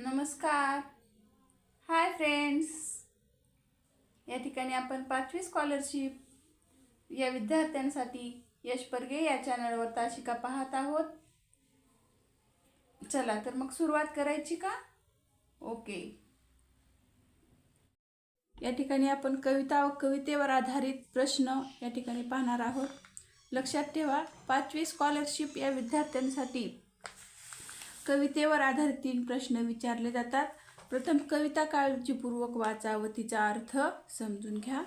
नमस्कार. Hi friends या ठिकाणी आपण पाचवी स्कॉलरशिप या विद्यार्थ्यांसाठी यश परगे या चॅनलवर ताशिका पाहत आहोत. चला तर मग सुरुवात करायची का? ओके या ठिकाणी आपण कविता व कवितेवर आधारित प्रश्न या ठिकाणी पाहणार आहोत. लक्षात ठेवा पाचवी स्कॉलरशिप या विद्यार्थ्यांसाठी कवितेवर आधारित तीन प्रश्न विचारले जातात. प्रथम कविता काळजीपूर्वक वाचा व तिचा अर्थ समजून घ्या.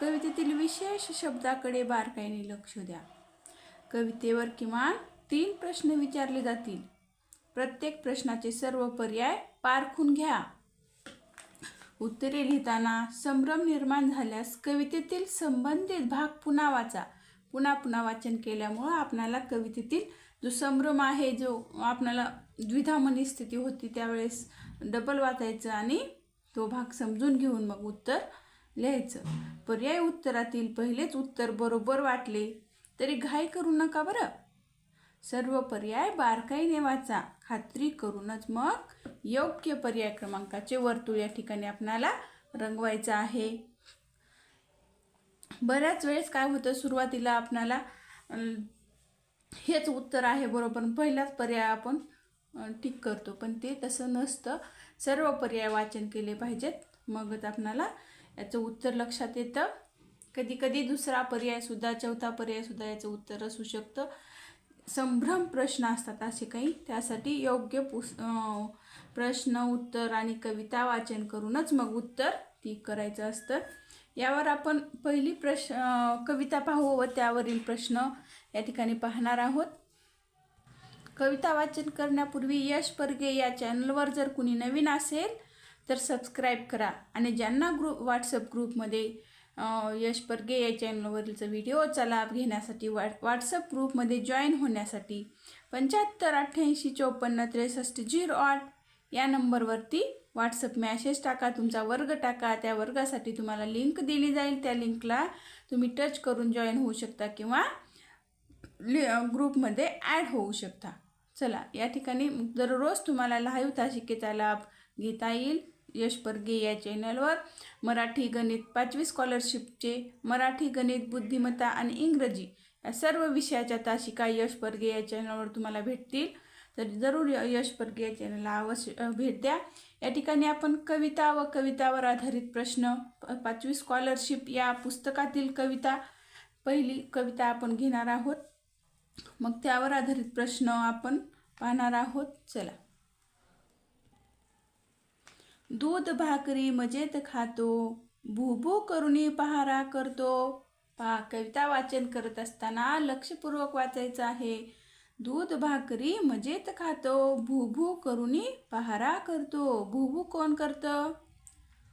कवितेतील विशेष शब्दाकडे बारकाईने लक्ष द्या. कवितेवर किमान तीन प्रश्न विचारले जातील. प्रत्येक प्रश्नाचे सर्व पर्याय पारखून घ्या. उत्तरे लिहिताना संभ्रम निर्माण झाल्यास कवितेतील संबंधित भाग पुन्हा वाचा. पुन्हा पुन्हा वाचन केल्यामुळं आपणाला कवितेतील जो संभ्रम आहे जो आपणाला द्विधामनी स्थिती होती त्यावेळेस डबल वाचायचं आणि तो भाग समजून घेऊन मग उत्तर लिहायचं. पर्याय उत्तरातील पहिलेच उत्तर बरोबर वाटले तरी घाई करू नका बरं. सर्व पर्याय बारकाईने वाचा खात्री करूनच मग योग्य पर्याय क्रमांकाचे वर्तुळ या ठिकाणी आपणाला रंगवायचं आहे. बऱ्याच वेळेस काय होतं सुरुवातीला आपणाला हेच उत्तर आहे बरोबर पहिलाच पर्याय आपण टिक करतो. पण ते तसं नसतं. सर्व पर्याय वाचन केले पाहिजेत. मगच आपणाला याचं उत्तर लक्षात येतं. कधी कधी दुसरा पर्यायसुद्धा चौथा पर्यायसुद्धा याचं उत्तर असू शकतं. संभ्रम प्रश्न असतात असे काही. त्यासाठी योग्य पुस प्रश्न उत्तर आणि कविता वाचन करूनच मग उत्तर ती करायचं असतं. यावर आपण पहिली प्रश्न कविता पाहू व त्यावरील प्रश्न या ठिकाणी पाहणार आहोत. कविता वाचन करण्यापूर्वी यश परगे या चॅनलवर जर कुणी नवीन असेल तर सबस्क्राईब करा. आणि ज्यांना ग्रुप व्हॉट्सअप ग्रुपमध्ये यश परगे या चॅनलवरीलचा व्हिडिओचा लाभ घेण्यासाठी वा व्हॉट्सअप ग्रुपमध्ये जॉईन होण्यासाठी पंच्याहत्तर अठ्ठ्याऐंशी चौपन्न त्रेसष्ट झिरो आठ या नंबरवरती व्हॉट्सअप मॅसेज टाका. तुमचा वर्ग टाका. त्या वर्गासाठी तुम्हाला लिंक दिली जाईल. त्या लिंकला तुम्ही टच करून जॉईन होऊ शकता किंवा लि ग्रुपमध्ये ॲड होऊ शकता. चला या ठिकाणी दररोज तुम्हाला लाईव्ह तासिकेचा लाभ घेता येईल. यश परगे या चॅनलवर. मराठी गणित पाचवी स्कॉलरशिपचे मराठी गणित बुद्धिमत्ता आणि इंग्रजी या सर्व विषयाच्या तासिका यश परगे या चॅनलवर तुम्हाला भेटतील. तर जरूर य- यश परगे या चॅनलला अवश्य भेट द्या. या ठिकाणी आपण कविता व कवितावर आधारित प्रश्न पाचवी स्कॉलरशिप या पुस्तकातील कविता पहिली कविता आपण घेणार आहोत. मग त्यावर आधारित प्रश्न आपण पाहणार आहोत. चला. दूध भाकरी मजेत खातो भूभू करुणी पहारा करतो. पहा कविता वाचन करत असताना लक्षपूर्वक वाचायचं आहे. दूध भाकरी मजेत खातो भूभू करुणी पहारा करतो. भूभू कोण करतं?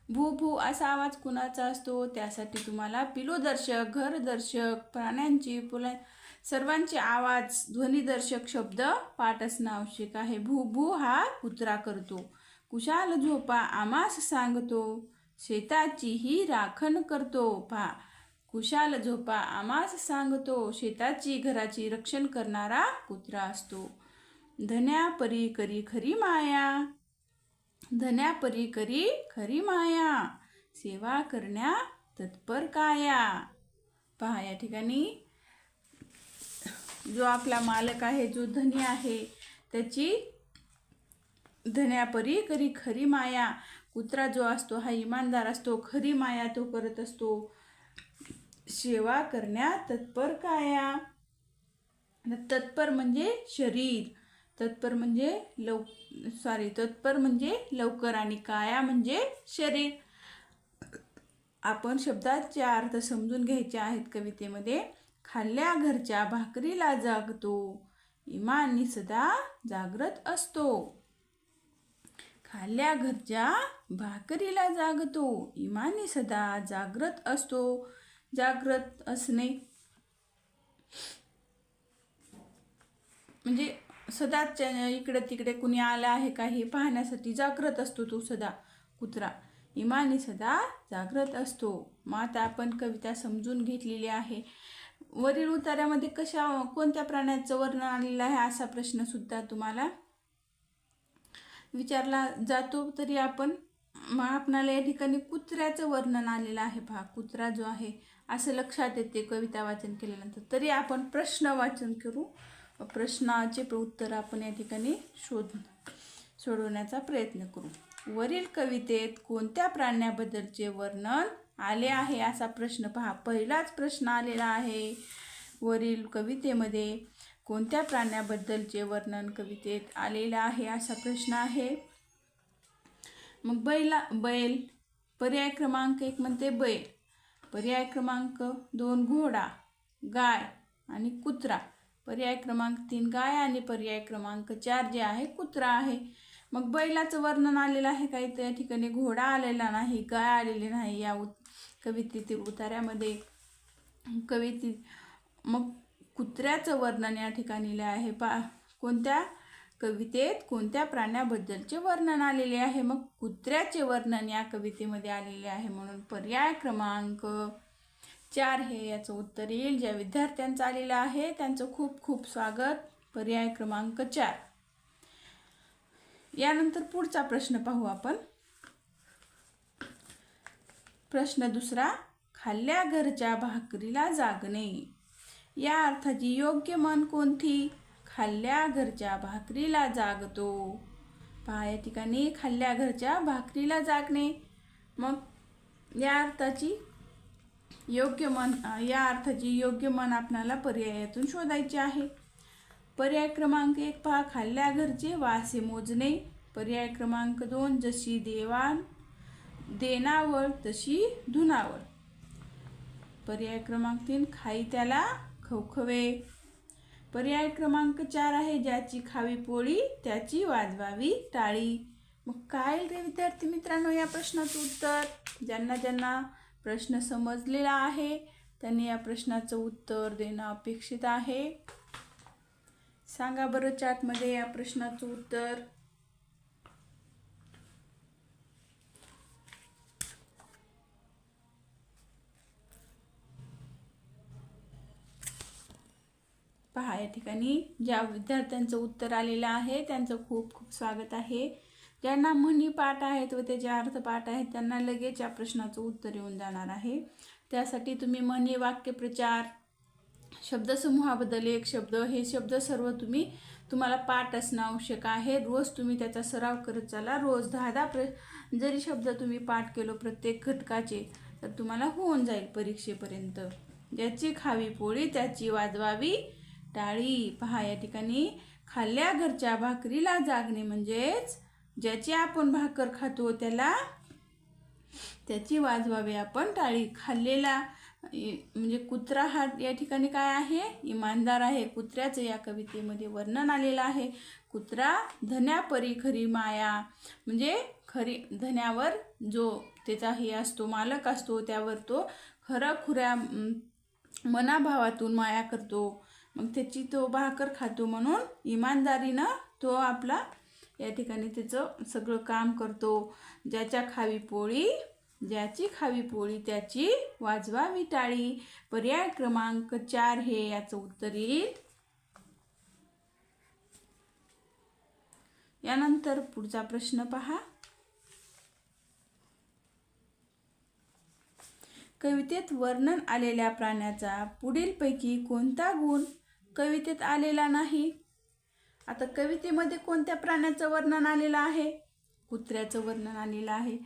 भूभू असा आवाज कुणाचा असतो? त्यासाठी तुम्हाला पिलोदर्शक घरदर्शक प्राण्यांची पुला सर्वांचे आवाज ध्वनिदर्शक शब्द पाठ असणं आवश्यक आहे. भू भू हा कुत्रा करतो. कुशाल झोपा आमास सांगतो. शेताची ही राखण करतो. पहा कुशाल झोपा आमास सांगतो. शेताची घराची रक्षण करणारा कुत्रा असतो. धन्या परी करी खरी माया. धन्या परी करी खरी माया. सेवा करण्या तत्पर काया. पहा या ठिकाणी जो आपला मालक आहे जो धनी आहे त्याची धन्यापरी करी खरी माया. कुत्रा जो असतो हा इमानदार असतो खरी माया तो करत असतो. सेवा करण्या तत्पर काया. तत्पर म्हणजे शरीर तत्पर म्हणजे लव सॉरी तत्पर म्हणजे लवकर आणि काया म्हणजे शरीर. आपण शब्दाचे अर्थ समजून घ्यायचे आहेत कवितेमध्ये. खाल्ल्या घरच्या भाकरीला जागतो. इमानी सदा जागृत असतो. खाल्ल्या घरच्या भाकरीला जागतो. इमानी सदा जागृत असतो. जागृत असणे म्हणजे सदाच्या इकडे तिकडे कुणी आलं आहे का हे पाहण्यासाठी जागृत असतो तो सदा कुत्रा. इमानी सदा जागृत असतो. मग आता आपण कविता समजून घेतलेली आहे. वरील उतार्यामध्ये कशा कोणत्या प्राण्याचं वर्णन आलेलं आहे असा प्रश्न सुद्धा तुम्हाला विचारला जातो. तरी आपण मग आपणाला या ठिकाणी कुत्र्याचं वर्णन आलेलं आहे पहा. कुत्रा जो आहे असं लक्षात येते कविता वाचन केल्यानंतर. तरी आपण प्रश्न वाचन करू. प्रश्नाचे उत्तर आपण या ठिकाणी शोध सोडवण्याचा प्रयत्न करू. वरील कवितेत कोणत्या प्राण्याबद्दलचे वर्णन आले आहे असा प्रश्न पहा. पहिलाच प्रश्न आलेला आहे वरील कवितेमध्ये. कोणत्या प्राण्याबद्दलचे वर्णन कवितेत आलेलं आहे असा प्रश्न आहे. मग बैला बैल पर्याय क्रमांक एक म्हणते बैल. पर्याय क्रमांक दोन घोडा गाय आणि कुत्रा. पर्याय क्रमांक तीन गाय आणि पर्याय क्रमांक चार जे आहे कुत्रा आहे. मग बैलाचं वर्णन आलेलं आहे काही त्या ठिकाणी घोडा आलेला नाही गाय आलेली नाही. या उत् कवितेतील उतार्यामध्ये कविते मग कुत्र्याचं वर्णन या ठिकाणी लिहिलं आहे. पा कोणत्या कवितेत कोणत्या प्राण्याबद्दलचे वर्णन आलेले आहे? मग कुत्र्याचे वर्णन या कवितेमध्ये आलेले आहे. म्हणून पर्याय क्रमांक चार हे याचं उत्तर येईल. ज्या विद्यार्थ्यांचं आलेलं आहे त्यांचं खूप खूप स्वागत. पर्याय क्रमांक चार. यानंतर पुढचा प्रश्न पाहू आपण. प्रश्न दुसरा खाल्ल्या घरच्या भाकरीला जागणे. या अर्थाची योग्य मन कोणती? खाल्ल्या घरच्या भाकरीला जागतो. पहा या ठिकाणी खाल्ल्या घरच्या भाकरीला जागणे. मग या अर्थाची योग्य मन या अर्थाची योग्य मन आपणाला पर्यायातून शोधायचे आहे. पर्याय क्रमांक एक पहा खाल्ल्या घरचे वासे मोजणे. पर्याय क्रमांक दोन जशी देवाण देनावळ तशी धुनावळ. पर्याय क्रमांक तीन खाई त्याला खवखवे. पर्याय क्रमांक चार आहे ज्याची खावी पोळी त्याची वाजवावी टाळी. मग काय रे विद्यार्थी मित्रांनो या प्रश्नाचं उत्तर? ज्यांना ज्यांना प्रश्न समजलेला आहे त्यांनी या प्रश्नाचं उत्तर देणं अपेक्षित आहे. सांगा बरं चाटमध्ये या प्रश्नाचं उत्तर. पहा या ठिकाणी ज्या विद्यार्थ्यांचं उत्तर आलेलं आहे त्यांचं खूप खूप स्वागत आहे. ज्यांना म्हणी पाठ आहेत व त्याचे अर्थ पाठ आहेत त्यांना लगेच या प्रश्नाचं उत्तर येऊन जाणार आहे. त्यासाठी तुम्ही म्हणी वाक्यप्रचार शब्दसमूहाबद्दल एक शब्द हे शब्द सर्व तुम्ही तुम्हाला पाठ असणं आवश्यक आहे. रोज तुम्ही त्याचा सराव करत चाला. रोज दहा दहा प्र जरी शब्द तुम्ही पाठ केलो प्रत्येक घटकाचे तर तुम्हाला होऊन जाईल परीक्षेपर्यंत. ज्याची खावी पोळी त्याची वाजवावी. टाळी पहा या ठिकाणी खाल्ल्या घरच्या भाकरीला जागणे म्हणजेच ज्याची आपण भाकर खातो त्याला त्याची वाजवावी आपण टाळी खाल्लेला म्हणजे कुत्रा हा या ठिकाणी काय आहे? इमानदार आहे. कुत्र्याचं या कवितेमध्ये वर्णन आलेलं आहे. कुत्रा धन्यापरी खरी माया. म्हणजे खरी धन्यावर जो त्याचा हे असतो मालक असतो त्यावर तो खरं खुऱ्या मनाभावातून माया करतो. मग त्याची तो भाकर खातो म्हणून इमानदारीनं तो आपला या ठिकाणी त्याचं सगळं काम करतो. ज्याच्या खावी पोळी ज्याची खावी पोळी त्याची वाजवावी टाळी. पर्याय क्रमांक चार हे याचं उत्तर येईल. यानंतर पुढचा प्रश्न पहा. कवितेत वर्णन आलेल्या प्राण्याचा पुढीलपैकी कोणता गुण कवितेत आलेला नाही. आता कवितेमध्ये कोणत्या प्राण्याचं वर्णन आलेलं आहे? कुत्र्याचं वर्णन आलेलं आहे.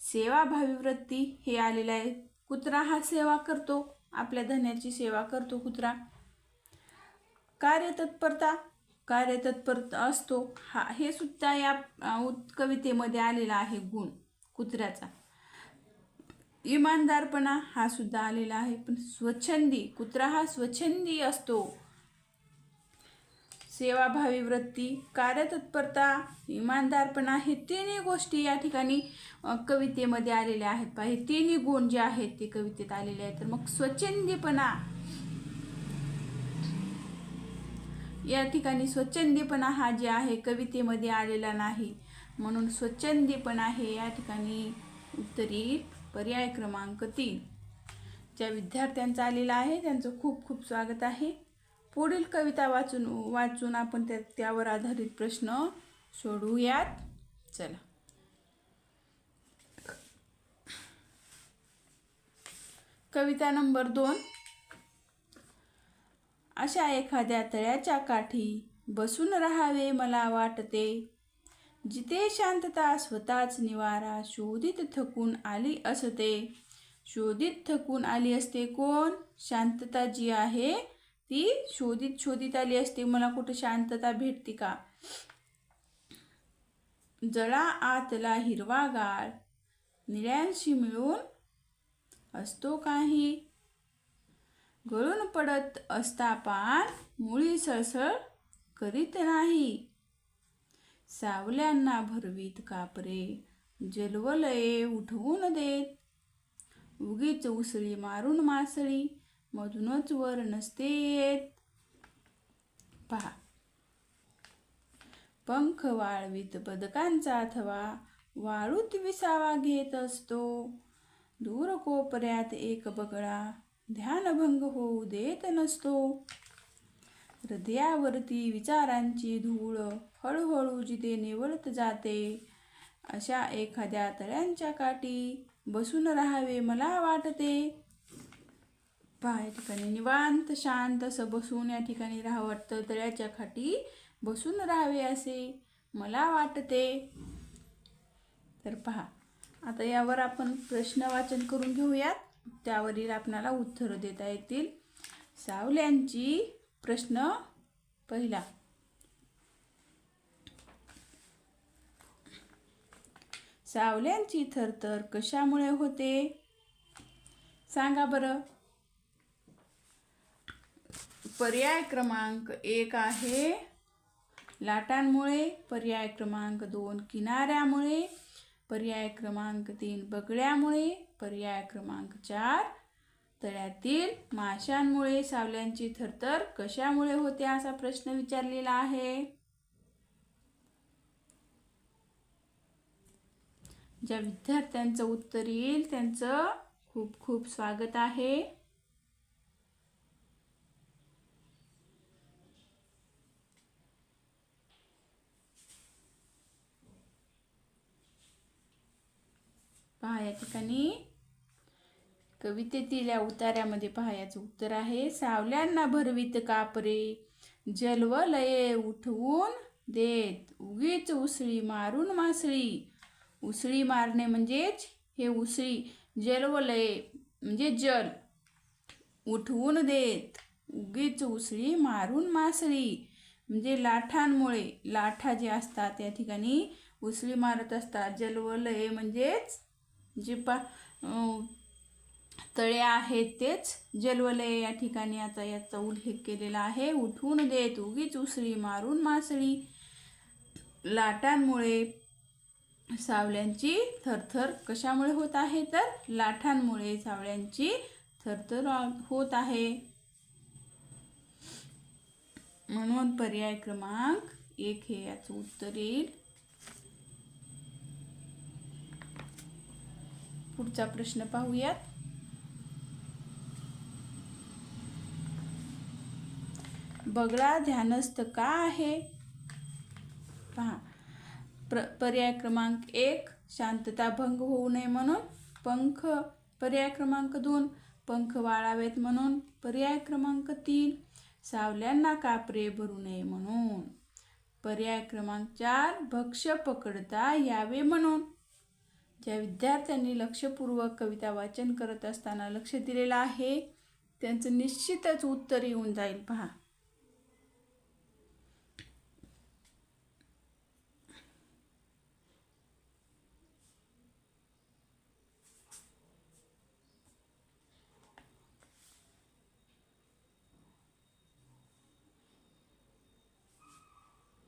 सेवाभावी वृत्ती हे आलेलं आहे. कुत्रा हा सेवा करतो. आपल्या धन्याची सेवा करतो कुत्रा. कार्यतत्परता कार्यतत्पर असतो. हा हे सुद्धा या कवितेमध्ये आलेला आहे गुण कुत्र्याचा. इमानदारपणा हा सुद्धा आलेला आहे. पण स्वच्छंदी कुत्रा हा स्वच्छंदी असतो. सेवाभावी वृत्ती कार्यतत्परता इमानदारपणा हे तिन्ही गोष्टी या ठिकाणी कवितेमध्ये आलेल्या आहेत. पहा हे तिन्ही गुण जे आहेत ते कवितेत आलेले आहेत. तर मग स्वच्छंदीपणा. या ठिकाणी स्वच्छंदीपणा हा जे आहे कवितेमध्ये आलेला नाही. म्हणून स्वच्छंदीपणा हे या ठिकाणी उत्तरी पर्याय क्रमांक तीन. ज्या विद्यार्थ्यांचा आलेला आहे त्यांचं खूप खूप स्वागत आहे. पुढील कविता वाचून वाचून आपण त्या त्यावर आधारित प्रश्न सोडवूयात चला. कविता नंबर दोन. अशा एखाद्या तळ्याच्या काठी बसून राहावे मला वाटते. जिथे शांतता स्वतःच निवारा शोधित थकून आली असते. शोधित थकून आली असते कोण? शांतता जी आहे ती शोधित शोधित आली असते मला कुठं शांतता भेटते का? जळा आतला हिरवागार निळ्यांशी मिळून असतो काही. गळून पडत असता पान मुळी सळसळ करीत नाही. सावल्यांना भरवीत कापरे जलवलये उठवून देत. उगीच उसळी मारून मासळी मधूनच वर नसते येत. पहा. पंख वाळवीत बदकांचा थवा वाळूत विसावा घेत असतो. दूर कोपऱ्यात एक बगळा ध्यानभंग होऊ देत नसतो. हृदयावरती विचारांची धूळ हळूहळू जिथे निवळत जाते अशा एखाद्या तळ्यांच्या काठी बसून राहावे मला वाटते. पहा या ठिकाणी निवांत शांत असं बसून या ठिकाणी राहावं वाटतं. तळ्याच्या खाटी बसून राहावे असे. मला वाटते. तर पहा आता यावर आपण प्रश्न वाचन करून घेऊयात. त्यावरील आपणाला उत्तरं देता येतील. सावल्यांची प्रश्न पहिला. सावल्यांची थरथर कशामुळे होते? सांगा बरं. पर्याय क्रमांक एक आहे. लाटांमुळे पर्याय क्रमांक दोन किनाऱ्यामुळे पर्याय क्रमांक तीन बगड्यामुळे पर्याय क्रमांक चार तळ्यातील माशांमुळे सावल्यांची थरथर कशामुळे होते असा प्रश्न विचारलेला आहे. ज्या विद्यार्थ्यांचं उत्तर येईल त्यांचं खूप खूप स्वागत आहे. पहा या ठिकाणी कवितेतील या उतार्यामध्ये पहा उत्तर आहे सावल्यांना भरवीत कापरे जलवलये उठवून देत. उगीच उसळी मारून मासळी. उसळी मारणे म्हणजेच हे उसळी जलवलये म्हणजे जल. उठवून देत. उगीच उसळी मारून मासळी. म्हणजे लाठांमुळे लाठा जे असतात त्या ठिकाणी उसळी मारत असतात. जलवलये म्हणजेच जे पा तळे आहेत तेच. जलवलय या ठिकाणी. आता याचा उल्लेख केलेला आहे. उठून देत उगीच उसळी मारून मासळी. लाटांमुळे सावल्यांची थरथर कशामुळे होत आहे तर? लाटांमुळे सावल्यांची थरथर होत आहे. म्हणून पर्याय क्रमांक एक हे याचं उत्तर येईल. पुढचा प्रश्न पाहूयात. बगळा ध्यानस्थ का आहे? पहा. प्र पर्याय क्रमांक एक शांतता भंग होऊ नये म्हणून. पंख पर्याय क्रमांक दोन पंख वाळावेत म्हणून. पर्याय क्रमांक तीन सावल्यांना कापरे भरू नये म्हणून. पर्याय क्रमांक चार भक्ष पकडता यावे म्हणून. ज्या विद्यार्थ्यांनी लक्षपूर्वक कविता वाचन करत असताना लक्ष दिलेलं आहे त्यांचं निश्चितच उत्तर येऊन जाईल. पहा.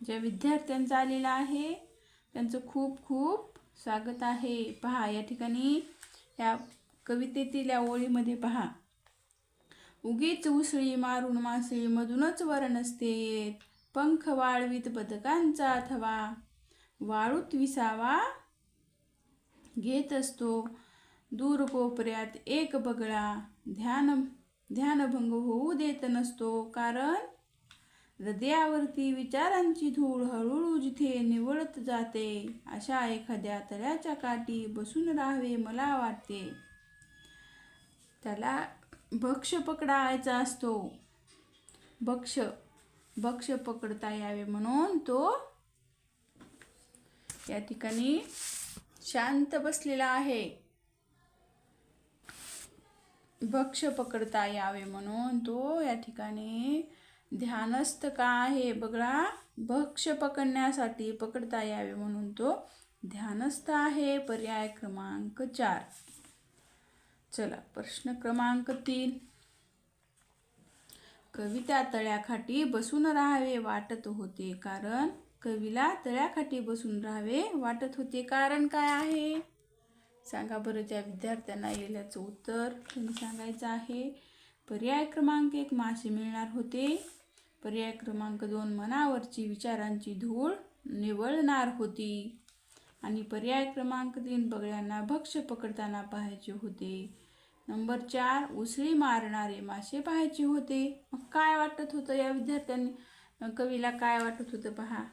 ज्या विद्यार्थ्यांचा आलेला आहे त्यांचं खूप खूप स्वागत आहे. पहा या ठिकाणी या कवितेतील या ओळीमध्ये पहा. उगीच उसळी मारून मासळी मधूनच असते पंख वाळवीत बदकांचा थवा वाळूत विसावा घेत असतो. दूर कोपऱ्यात एक बगळा. ध्यान ध्यानभंग होऊ देत नसतो. कारण हृदयावरती विचारांची धूळ हळूहळू जिथे निवळत जाते अशा एखाद्या तळ्याच्या काठी बसून राहावे मला वाटते. त्याला भक्ष पकडायचा असतो. भक्ष भक्ष पकडता यावे म्हणून तो या ठिकाणी शांत बसलेला आहे. भक्ष पकडता यावे म्हणून तो या ठिकाणी ध्यानस्थ का आहे बघा. भक्ष पकडण्यासाठी पकडता यावे म्हणून तो ध्यानस्थ आहे. पर्याय क्रमांक चार. चला प्रश्न क्रमांक तीन. कविता तळ्याखाटी बसून राहावे वाटत होते. कारण कवीला तळ्याखाटी बसून राहावे वाटत होते. कारण काय आहे? सांगा बरं ज्या विद्यार्थ्यांना येल्याचं उत्तर. त्यांनी सांगायचं आहे. पर्याय क्रमांक एक मासे मिळणार होते. पर्याय क्रमांक दोन मनावरची विचारांची धूळ निवळणार होती. आणि पर्याय क्रमांक तीन बगळ्यांना भक्ष पकडताना पाहायचे होते. नंबर चार उसळी मारणारे मासे पाहायचे होते. मग काय वाटत होतं या विद्यार्थ्यांनी? कवीला काय वाटत होतं पहा?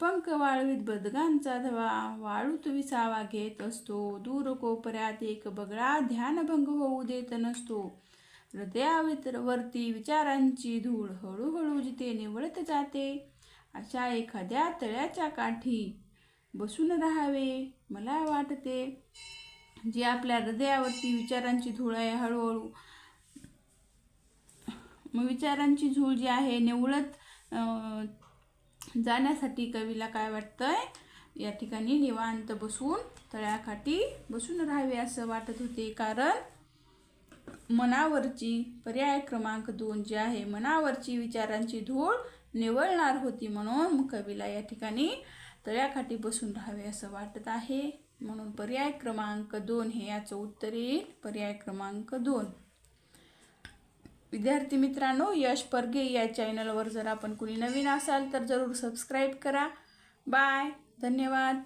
पंख वाळवीत बदगांचा धवा वाळूत विसावा घेत असतो. दूर कोपऱ्यात एक बगळा ध्यानभंग होऊ देत नसतो. हृदयावरती विचारांची धूळ हळूहळू जिथे निवळत जाते. अशा एखाद्या तळ्याच्या काठी बसून राहावे मला वाटते. जी आपल्या हृदयावरती विचारांची धूळ आहे हळूहळू मग विचारांची झूळ जी आहे निवळत जाण्यासाठी कवीला काय वाटतंय? या ठिकाणी निवांत बसून तळ्याकाठी बसून राहावे असं वाटत होते. कारण मनावरची पर्याय क्रमांक दोन जे आहे मनावरची विचारांची धूळ निवळणार होती म्हणून कवीला या ठिकाणी तळ्याकाठी बसून राहावे असं वाटत आहे. म्हणून पर्याय क्रमांक दोन हे याचं उत्तर येईल. पर्याय क्रमांक दोन. विद्यार्थी मित्रांनो यश परगे या चॅनलवर जर आपण कुणी नवीन असाल तर जरूर सबस्क्राईब करा. बाय धन्यवाद.